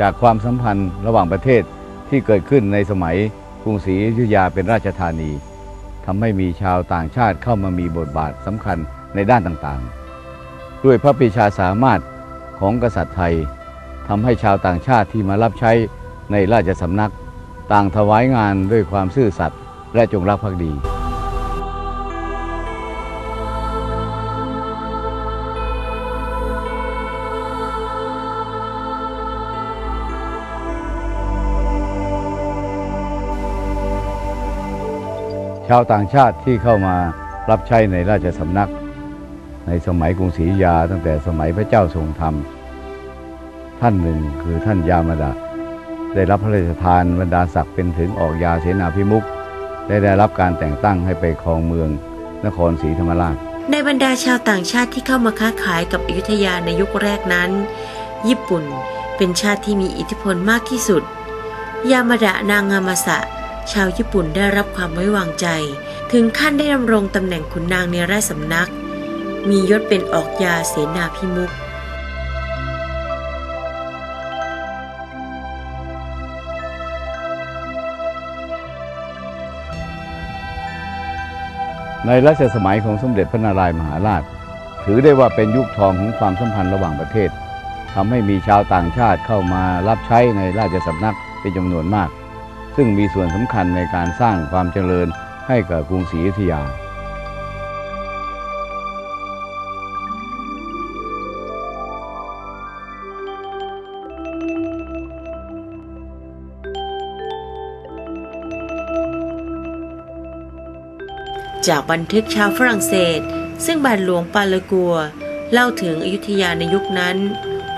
จากความสัมพันธ์ระหว่างประเทศที่เกิดขึ้นในสมัยกรุงศรีอยุธยาเป็นราชธานีทำให้มีชาวต่างชาติเข้ามามีบทบาทสำคัญในด้านต่างๆ ด้วยพระปีชาสามารถของกษัตริย์ไทยทำให้ชาวต่างชาติที่มารับใช้ในราชสำนัก ต่างถวายงานด้วยความซื่อสัตย์และจงรักภักดี ชาวต่างชาติที่เข้ามารับใช้ในราชสำนัก ในสมัยกรุงศรีอยุธยา ตั้งแต่สมัยพระเจ้าทรงธรรม ท่านหนึ่งคือท่านยามาดะได้รับพระราชทานบรรดาศักดิ์เป็นถึงออกยาเสนาพิมุขได้ได้รับการแต่งตั้งให้ไปครองเมืองนครศรีธรรมราช ในบรรดาชาวต่างชาติที่เข้ามาค้าขายกับอยุธยาในยุคแรกนั้น ญี่ปุ่นเป็นชาติที่มีอิทธิพลมากที่สุด ยามาดะนางามาสะ ชาวญี่ปุ่นได้รับความไว้วางใจ ถึงขั้นได้ดำรงตำแหน่งขุนนางในราชสำนัก มียศเป็นออกยาเสนาพิมุขในรัชสมัยของสมเด็จพระนารายมหาราช ถือได้ว่าเป็นยุคทองของความสัมพันธ์ระหว่างประเทศทำให้มีชาวต่างชาติเข้ามารับใช้ในราชสำนักเป็นจำนวนมาก ซึ่งมีส่วนสำคัญในการสร้างความเจริญให้กับกรุงศรีอยุธยาจากบันทึกชาวฝรั่งเศส ซึ่งบาทหลวงปาลกัว เล่าถึงอยุธยาในยุคนั้น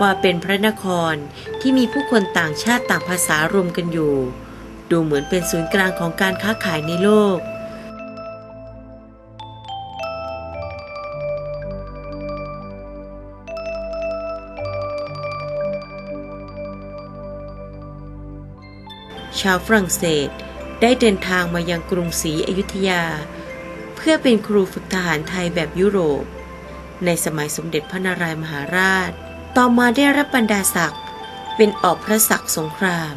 ว่าเป็นพระนครที่มีผู้คนต่างชาติต่างภาษารวมกันอยู่ ดูเหมือนเป็นศูนย์กลางของการค้าขายในโลก ชาวฝรั่งเศสได้เดินทางมายังกรุงศรีอยุธยา เพื่อเป็นครูฝึกทหารไทยแบบยุโรป ในสมัยสมเด็จพระนารายมหาราช ต่อมาได้รับบรรดาศักดิ์เป็นออกพระศักดิ์สงคราม